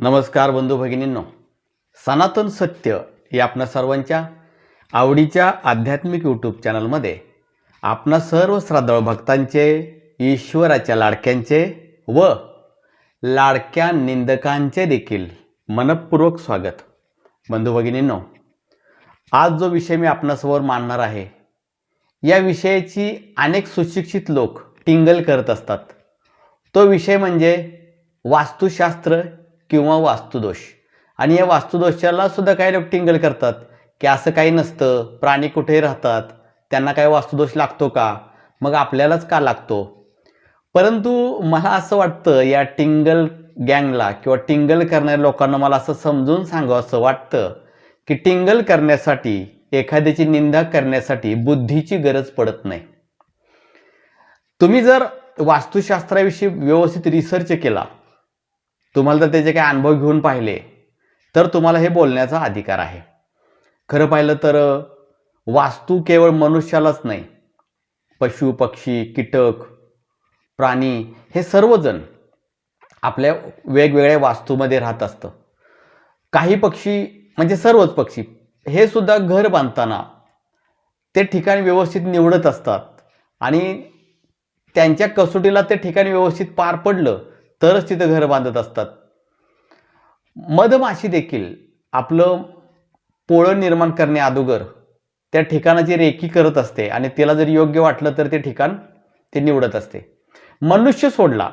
नमस्कार बंधू भगिनींनो. सनातन सत्य या आपणा सर्वांच्या आवडीच्या आध्यात्मिक यूट्यूब चॅनलमध्ये आपणा सर्व श्रद्धाळू भक्तांचे ईश्वराच्या लाडक्यांचे व लाडक्या निंदकांचे देखील मनपूर्वक स्वागत. बंधू भगिनींनो आज जो विषय मी आपणासमोर मांडणार आहे या विषयाची अनेक सुशिक्षित लोक टिंगल करत असतात. तो विषय म्हणजे वास्तुशास्त्र किंवा वास्तुदोष. आणि या वास्तुदोषाला सुद्धा काही लोक टिंगल करतात की असं काही नसतं प्राणी कुठे राहतात त्यांना काय वास्तुदोष लागतो का? मग आपल्यालाच का लागतो? परंतु मला असं वाटतं या टिंगल गँगला किंवा टिंगल करणाऱ्या लोकांना मला असं समजून सांगावं असं वाटतं की टिंगल करण्यासाठी एखाद्याची निंदा करण्यासाठी बुद्धीची गरज पडत नाही. तुम्ही जर वास्तुशास्त्राविषयी व्यवस्थित रिसर्च केला तुम्हाला जर त्याचे काही अनुभव घेऊन पाहिले. तर तुम्हाला हे बोलण्याचा अधिकार आहे. खरं पाहिलं तर वास्तू केवळ मनुष्यालाच नाही. पशु पक्षी कीटक प्राणी हे सर्वजण आपल्या वेगवेगळ्या वास्तूमध्ये राहत असतं. काही पक्षी म्हणजे सर्वच पक्षी हे सुद्धा घर बांधताना ते ठिकाण व्यवस्थित निवडत असतात. आणि त्यांच्या कसोटीला ते ठिकाण व्यवस्थित पार पडलं तरच तिथं घर बांधत असतात. मधमाशी देखील आपलं पोळं निर्माण करणे अगोदर त्या ठिकाणाची रेखी करत असते आणि तिला जर योग्य वाटलं तर ते ठिकाण ते निवडत असते. मनुष्य सोडला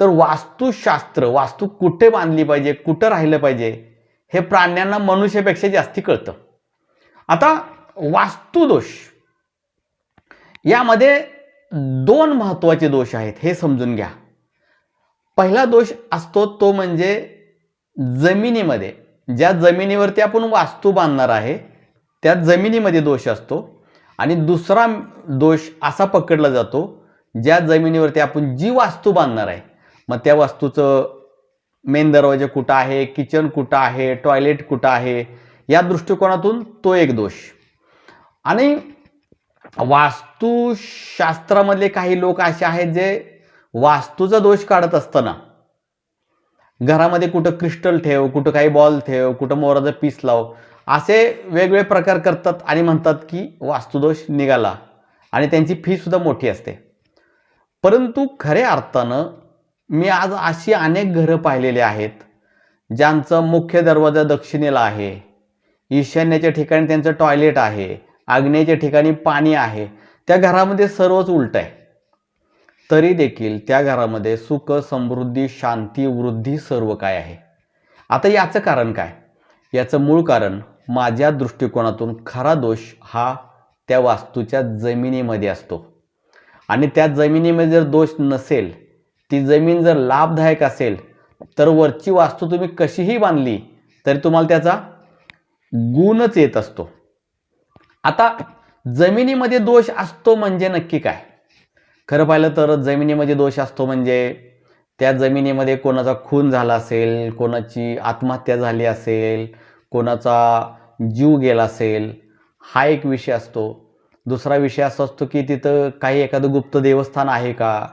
तर वास्तुशास्त्र वास्तू कुठे बांधली पाहिजे कुठं राहिलं पाहिजे हे प्राण्यांना मनुष्यापेक्षा जास्ती कळतं. आता वास्तुदोष. यामध्ये दोन महत्त्वाचे दोष आहेत हे समजून घ्या. पहिला दोष असतो तो म्हणजे जमिनीमध्ये. ज्या जमिनीवरती आपण वास्तू बांधणार आहे त्या जमिनीमध्ये दोष असतो. आणि दुसरा दोष असा पकडला जातो ज्या जमिनीवरती आपण जी वास्तू बांधणार आहे मग त्या वास्तूचं मेन दरवाजा कुठं आहे किचन कुठं आहे टॉयलेट कुठं आहे या दृष्टिकोनातून तो एक दोष. आणि वास्तुशास्त्रामधले काही लोक असे आहेत जे वास्तूचा दोष काढत असताना घरामध्ये कुठं क्रिस्टल ठेव कुठं काही बॉल ठेव कुठं मोराचा पीस लाव असे वेगवेगळे प्रकार करतात आणि म्हणतात की वास्तुदोष निघाला आणि त्यांची फी सुद्धा मोठी असते. परंतु खऱ्या अर्थानं मी आज अशी अनेक घरं पाहिलेली आहेत ज्यांचा मुख्य दरवाजा दक्षिणेला आहे ईशान्याच्या ठिकाणी त्यांचं टॉयलेट आहे आग्नेयच्या ठिकाणी पाणी आहे त्या घरामध्ये सर्वच उलट आहे. तरी देखील त्या घरामध्ये सुख समृद्धी शांती वृद्धी सर्व काय आहे? आता याचं कारण काय? याचं मूळ कारण माझ्या दृष्टिकोनातून खरा दोष हा त्या वास्तूच्या जमिनीमध्ये असतो. आणि त्या जमिनीमध्ये जर दोष नसेल ती जमीन जर लाभदायक असेल तर वरची वास्तू तुम्ही कशीही बांधली तरी तुम्हाला त्याचा गुणच येत असतो. आता जमिनीमध्ये दोष असतो म्हणजे नक्की काय? खरं पाहिलं तर जमिनीमध्ये दोष असतो म्हणजे त्या जमिनीमध्ये कोणाचा खून झाला असेल कोणाची आत्महत्या झाली असेल कोणाचा जीव गेला असेल हा एक विषय असतो. दुसरा विषय असा असतो की तिथं काही एखादं गुप्त देवस्थान आहे का?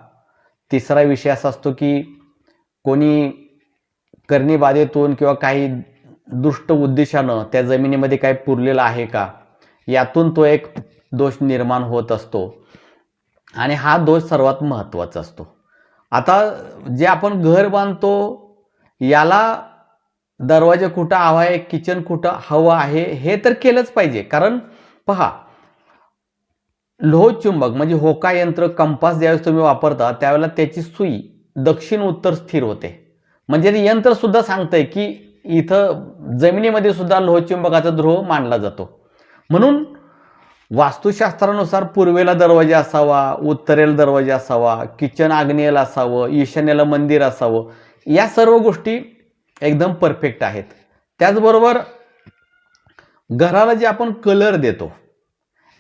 तिसरा विषय असा असतो की कोणी करणीबाधेतून किंवा काही दुष्ट उद्देशानं त्या जमिनीमध्ये काय पुरलेलं आहे का? यातून तो एक दोष निर्माण होत असतो. आणि हा दोष सर्वात महत्त्वाचा असतो. आता जे आपण घर बांधतो याला दरवाजा कुठं हवा आहे किचन कुठं हवं आहे हे तर केलंच पाहिजे. कारण पहा लोहचुंबक म्हणजे होका यंत्र कंपास ज्यावेळेस तुम्ही वापरता त्यावेळेला त्याची सुई दक्षिण उत्तर स्थिर होते. म्हणजे ते यंत्रसुद्धा सांगतंय की इथं जमिनीमध्ये सुद्धा लोहचुंबकाचा ध्रुव मांडला जातो. म्हणून वास्तुशास्त्रानुसार पूर्वेला दरवाजा असावा उत्तरेला दरवाजा असावा किचन आग्नेयला असावं ईशान्येला मंदिर असावं या सर्व गोष्टी एकदम परफेक्ट आहेत. त्याचबरोबर घराला जे आपण कलर देतो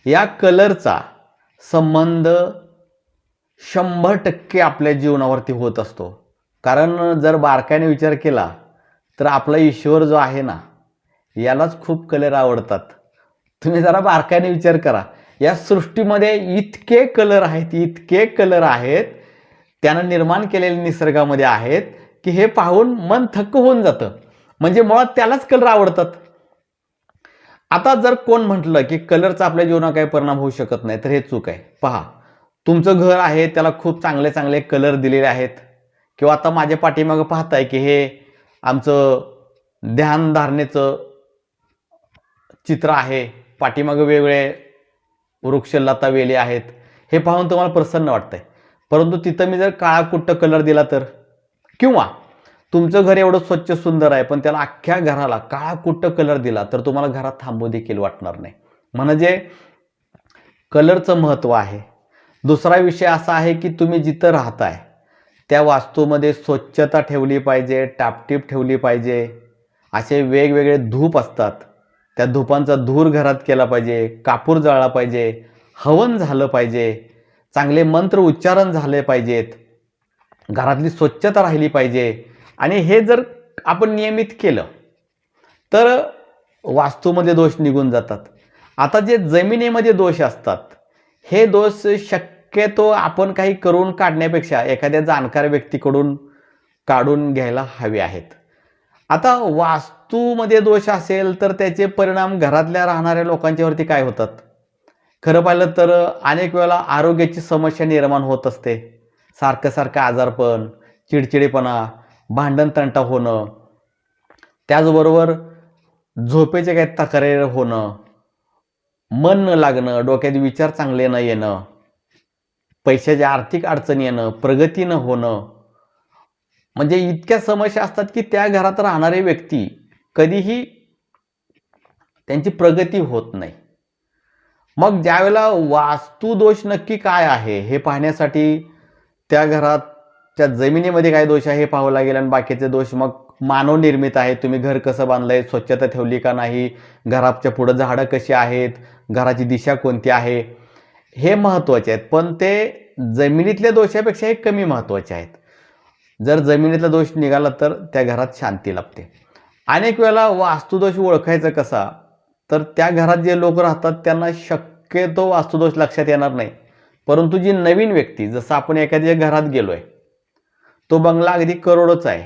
या कलरचा संबंध शंभर टक्के आपल्या जीवनावरती होत असतो. कारण जर बारकाईने विचार केला तर आपला ईश्वर जो आहे ना यालाच खूप कलर आवडतात. तुम्ही जरा बारकाईने विचार करा. या सृष्टीमध्ये इतके कलर आहेत इतके कलर आहेत त्यानं निर्माण केलेले निसर्गामध्ये आहेत की हे पाहून मन थक्क होऊन जातं. म्हणजे मुळात त्यालाच कलर आवडतात. आता जर कोण म्हटलं की कलरचा आपल्या जीवनावर काही परिणाम होऊ शकत नाही तर हे चूक आहे. पहा तुमचं घर आहे त्याला खूप चांगले चांगले कलर दिलेले आहेत. किंवा आता माझ्या पाठीमागं पाहताय की हे आमचं ध्यानधारणेचं चित्र आहे. पाठीमागं वेगवेगळे वृक्षलता वेली आहेत. हे पाहून तुम्हाला प्रसन्न वाटतंय. परंतु तिथं मी जर काळा कुट्ट कलर दिला तर? किंवा तुमचं घर एवढं स्वच्छ सुंदर आहे पण त्याला अख्ख्या घराला काळा कुट्ट कलर दिला तर तुम्हाला घरात थांबू देखील वाटणार नाही. म्हणजे कलरचं महत्त्व आहे. दुसरा विषय असा आहे की तुम्ही जिथं राहताय त्या वास्तूमध्ये स्वच्छता ठेवली पाहिजे टापटीप ठेवली पाहिजे. असे वेगवेगळे धूप असतात. त्या धुपांचा धूर घरात केला पाहिजे कापूर जाळला पाहिजे हवन झालं पाहिजे चांगले मंत्र उच्चारण झाले पाहिजेत घरातली स्वच्छता राहिली पाहिजे. आणि हे जर आपण नियमित केलं तर वास्तूमध्ये दोष निघून जातात. आता जे जमिनीमध्ये दोष असतात हे दोष शक्यतो आपण काही करून काढण्यापेक्षा एखाद्या जाणकार व्यक्तीकडून काढून घ्यायला हवे आहेत. आता वास्तूमध्ये दोष असेल तर त्याचे परिणाम घरातल्या राहणाऱ्या लोकांच्यावरती काय होतात? खरं पाहिलं तर अनेक वेळेला आरोग्याची समस्या निर्माण होत असते. सारखं सारखं आजारपण चिडचिडेपणा भांडण तंटा होणं त्याचबरोबर झोपेचे काही तक्रारी होणं मन न लागणं डोक्यात विचार चांगले न येणं पैशाची आर्थिक अडचण येणं प्रगती न होणं म्हणजे इतक्या समस्या असतात की त्या घरात राहणारे व्यक्ती कधीही त्यांची प्रगती होत नाही. मग ज्यावेळेला वास्तुदोष नक्की काय आहे हे पाहण्यासाठी त्या घरात त्या जमिनीमध्ये काय दोष आहे हे पाहावं लागेल आणि बाकीचे दोष मग मानवनिर्मित आहे तुम्ही घर कसं बांधलंय स्वच्छता ठेवली का नाही घराच्या पुढं झाडं कशी आहेत घराची दिशा कोणती आहे हे महत्त्वाचे आहेत. पण ते जमिनीतल्या दोषापेक्षा हे कमी महत्त्वाचे आहेत. जर जमिनीतला दोष निघाला तर त्या घरात शांती लाभते. अनेक वेळेला वास्तुदोष ओळखायचा कसा तर त्या घरात जे लोक राहतात त्यांना शक्यतो वास्तुदोष लक्षात येणार नाही. परंतु जी नवीन व्यक्ती जसं आपण एखाद्या घरात गेलो आहे तो बंगला अगदी करोडच आहे.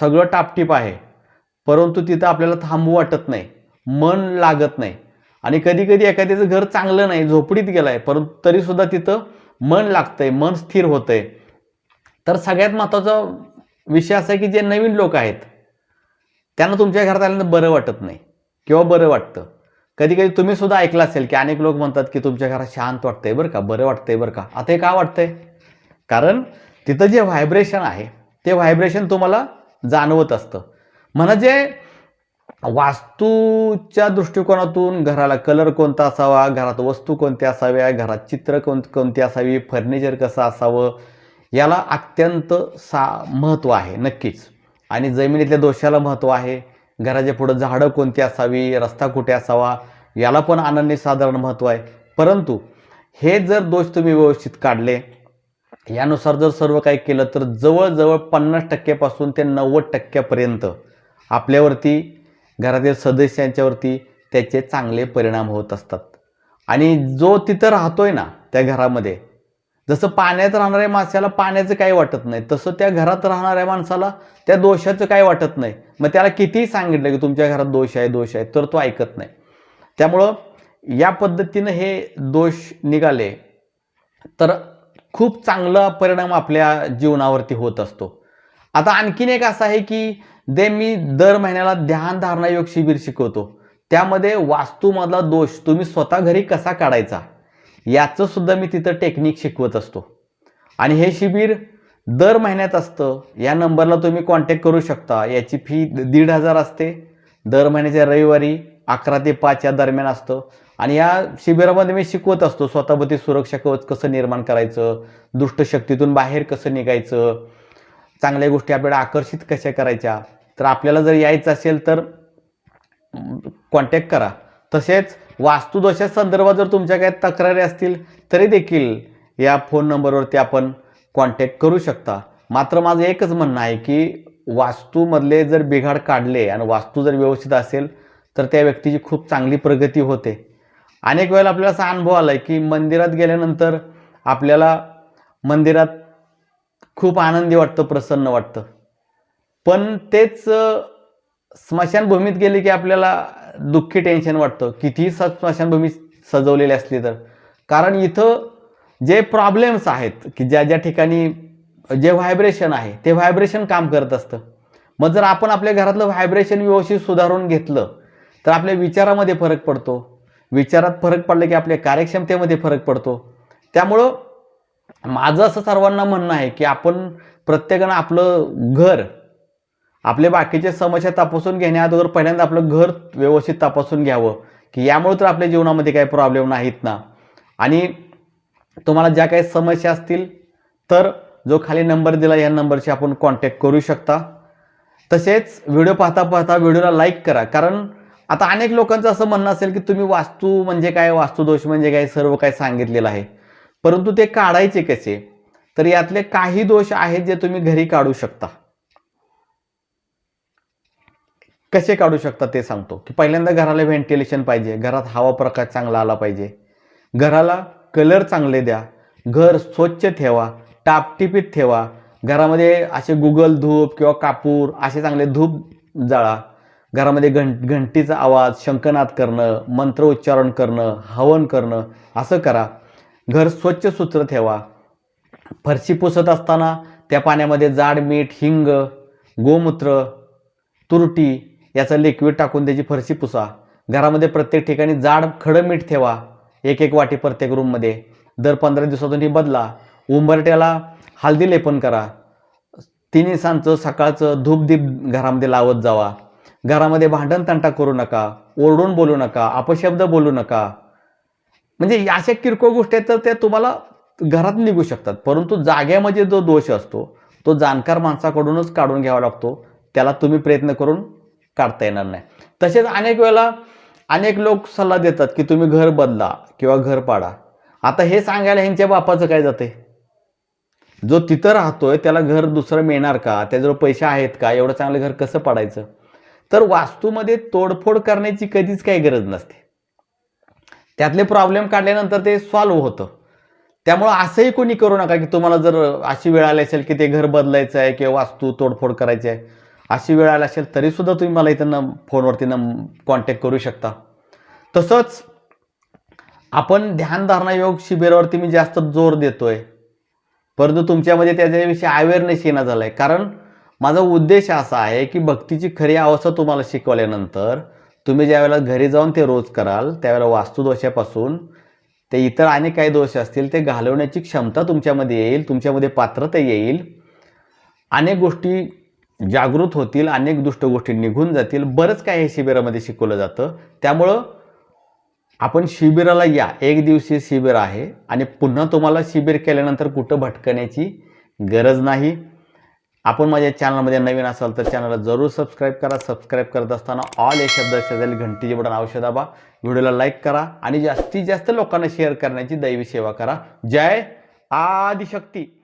सगळं टापटीप आहे. परंतु तिथं आपल्याला थांबू वाटत नाही मन लागत नाही. आणि कधी कधी एखाद्याचं घर चांगलं नाही झोपडीत गेलाय परंतु तरीसुद्धा तिथं मन लागतंय मन स्थिर होतंय. तर सगळ्यात महत्त्वाचा विषय असा आहे की जे नवीन लोक आहेत त्यांना तुमच्या घरात आल्यानंतर बरं वाटत नाही किंवा बरं वाटतं. कधी कधी तुम्ही सुद्धा ऐकलं असेल की अनेक लोक म्हणतात की तुमच्या घरात शांत वाटतंय बरं का बरं वाटतंय बरं का. आता हे का वाटतंय? कारण तिथं जे व्हायब्रेशन आहे ते व्हायब्रेशन तुम्हाला जाणवत असतं. म्हणजे वास्तूच्या दृष्टिकोनातून घराला कलर कोणता असावा घरात वस्तू कोणत्या असाव्या घरात चित्र कोण कोणती असावी फर्निचर कसं असावं याला अत्यंत सा महत्त्व आहे नक्कीच. आणि जमिनीतल्या दोषाला महत्त्व आहे. घराच्या पुढं झाडं कोणती असावी रस्ता कुठे असावा याला पण अनन्य साधारण महत्त्व आहे. परंतु हे जर दोष तुम्ही व्यवस्थित काढले यानुसार जर सर्व काही केलं तर जवळजवळ पन्नास टक्क्यापासून ते नव्वद टक्क्यापर्यंत आपल्यावरती घरातील सदस्यांच्यावरती त्याचे चांगले परिणाम होत असतात. आणि जो तिथं राहतोय ना त्या घरामध्ये जसं पाण्यात राहणाऱ्या माणसाला पाण्याचं काही वाटत नाही तसं त्या घरात राहणाऱ्या माणसाला त्या दोषाचं काही वाटत नाही. मग त्याला कितीही सांगितलं की तुमच्या घरात दोष आहे दोष आहे तर तो ऐकत नाही. त्यामुळं या पद्धतीनं हे दोष निघाले तर खूप चांगला परिणाम आपल्या जीवनावरती होत असतो. आता आणखीन एक असं आहे की दे मी दर महिन्याला ध्यान धारणा योग शिबिर शिकवतो त्यामध्ये वास्तूमधला दोष तुम्ही स्वतः घरी कसा काढायचा? याचं सुद्धा मी तिथं टेक्निक शिकवत असतो. आणि हे शिबिर दर महिन्यात असतं. या नंबरला तुम्ही कॉन्टॅक्ट करू शकता. याची फी दीड हजार असते. दर महिन्याच्या रविवारी अकरा ते पाच या दरम्यान असतं. आणि या शिबिरामध्ये मी शिकवत असतो. स्वतःमध्ये सुरक्षा कवच कसं निर्माण करायचं? दुष्टशक्तीतून बाहेर कसं निघायचं? चांगल्या गोष्टी आपल्याला आकर्षित कशा करायच्या? तर आपल्याला जर यायचं असेल तर कॉन्टॅक्ट करा. तसेच वास्तुदोषा संदर्भात जर तुमच्या काही तक्रारी असतील तरी देखील या फोन नंबरवरती आपण कॉन्टॅक्ट करू शकता. मात्र माझं एकच म्हणणं आहे की वास्तूमधले जर बिघाड काढले आणि वास्तू जर व्यवस्थित असेल तर त्या व्यक्तीची खूप चांगली प्रगती होते. अनेक वेळेला आपल्याला असा अनुभव आला आहे की मंदिरात गेल्यानंतर आपल्याला मंदिरात खूप आनंदी वाटतं प्रसन्न वाटतं. पण तेच स्मशानभूमीत गेले की आपल्याला दुःखी टेन्शन वाटतं. कितीही स स्मशानभूमी सजवलेली असली तर. कारण इथं जे प्रॉब्लेम्स आहेत की ज्या ज्या ठिकाणी जे व्हायब्रेशन आहे ते व्हायब्रेशन काम करत असतं. मग जर आपण आपल्या घरातलं व्हायब्रेशन व्यवस्थित सुधारून घेतलं तर आपल्या विचारामध्ये फरक पडतो. विचारात फरक पडला की आपल्या कार्यक्षमतेमध्ये फरक पडतो. त्यामुळं माझं असं सर्वांना म्हणणं आहे की आपण प्रत्येकानं आपलं घर आपले बाकीचे समस्या तपासून घेण्या अगोदर पहिल्यांदा आपलं घर व्यवस्थित तपासून घ्यावं की यामुळे तर आपल्या जीवनामध्ये काही प्रॉब्लेम नाहीत ना. आणि तुम्हाला ज्या काही समस्या असतील तर जो खाली नंबर दिला या नंबरशी आपण कॉन्टॅक्ट करू शकता. तसेच व्हिडिओ पाहता पाहता व्हिडिओला लाईक करा. कारण आता अनेक लोकांचं असं म्हणणं असेल की तुम्ही वास्तू म्हणजे काय वास्तुदोष म्हणजे काय सर्व काय सांगितलेलं आहे. परंतु ते काढायचे कसे? तर यातले काही दोष आहेत जे तुम्ही घरी काढू शकता. कसे काढू शकता ते सांगतो. की पहिल्यांदा घराला व्हेंटिलेशन पाहिजे. घरात हवा प्रकाश चांगला आला पाहिजे. घराला कलर चांगले द्या. घर स्वच्छ ठेवा. टापटिपीत ठेवा. घरामध्ये असे गुगल धूप किंवा कापूर असे चांगले धूप जाळा. घरामध्ये घं घंटीचा आवाज शंकनाद करणं मंत्र उच्चारण करणं हवन करणं असं करा. घर स्वच्छ सुत्र ठेवा. फरशी पुसत असताना त्या पाण्यामध्ये जाड मीठ हिंग गोमूत्र तुरटी याचं लिक्विड टाकून त्याची फरशी पुसा. घरामध्ये प्रत्येक ठिकाणी जाड खडं मीठ ठेवा. एक एक वाटी प्रत्येक रूममध्ये दर पंधरा दिवसातून ही बदला. उंबरट्याला हळदी लेपन करा. तिन्ही सांचं सकाळचं धूपदीप घरामध्ये लावत जावा. घरामध्ये भांडण तंटा करू नका. ओरडून बोलू नका. अपशब्द बोलू नका. म्हणजे अशा किरकोळ गोष्टी आहेत तर त्या तुम्हाला घरात निघू शकतात. परंतु जाग्यामध्ये जो दोष असतो तो जाणकार माणसाकडूनच काढून घ्यावा लागतो. त्याला तुम्ही प्रयत्न करून काढता येणार नाही. तसेच अनेक वेळेला अनेक लोक सल्ला देतात की तुम्ही घर बदला किंवा घर पाडा. आता हे सांगायला ह्यांच्या बापाचं काय जाते? जो तिथं राहतोय त्याला घर दुसरं मिळणार का? त्याजवळ पैसे आहेत का? एवढं चांगलं घर कसं पाडायचं? तर वास्तूमध्ये तोडफोड करण्याची कधीच काही गरज नसते. त्यातले प्रॉब्लेम काढल्यानंतर ते सॉल्व्ह होतं. त्यामुळं असंही कोणी करू नका की तुम्हाला जर अशी वेळ आली असेल की ते घर बदलायचं आहे किंवा वास्तू तोडफोड करायची आहे. अशी वेळ आली असेल तरीसुद्धा तुम्ही मला इथं न फोनवरती कॉन्टॅक्ट करू शकता. तसंच आपण ध्यानधारणा योग शिबिरावरती मी जास्त जोर देतोय. परंतु तुमच्यामध्ये त्याच्याविषयी अवेअरनेस येणं झाला आहे कारण माझा उद्देश असा आहे की भक्तीची खरी अवस्था तुम्हाला शिकवल्यानंतर तुम्ही ज्यावेळेला घरी जाऊन ते रोज कराल त्यावेळेला वास्तुदोषापासून ते इतर अनेक काही दोष असतील ते घालवण्याची क्षमता तुमच्यामध्ये येईल तुमच्यामध्ये पात्रता येईल. अनेक गोष्टी जागृत होतील अनेक दुष्ट गोष्टी निघून जातील. बरंच काही हे शिबिरामध्ये शिकवलं जातं. त्यामुळं आपण शिबिराला या. एक दिवसीय शिबिर आहे आणि पुन्हा तुम्हाला शिबिर केल्यानंतर कुठं भटकण्याची गरज नाही. आपण माझ्या चॅनलमध्ये नवीन असाल तर चॅनलला जरूर सबस्क्राईब करा. सबस्क्राईब करत असताना ऑल या शब्द शेजारी घंटीचे बटन अवश्य दाबा. व्हिडिओला लाईक करा आणि जास्तीत जास्त लोकांना शेअर करण्याची दैवी सेवा करा. जय आदिशक्ती.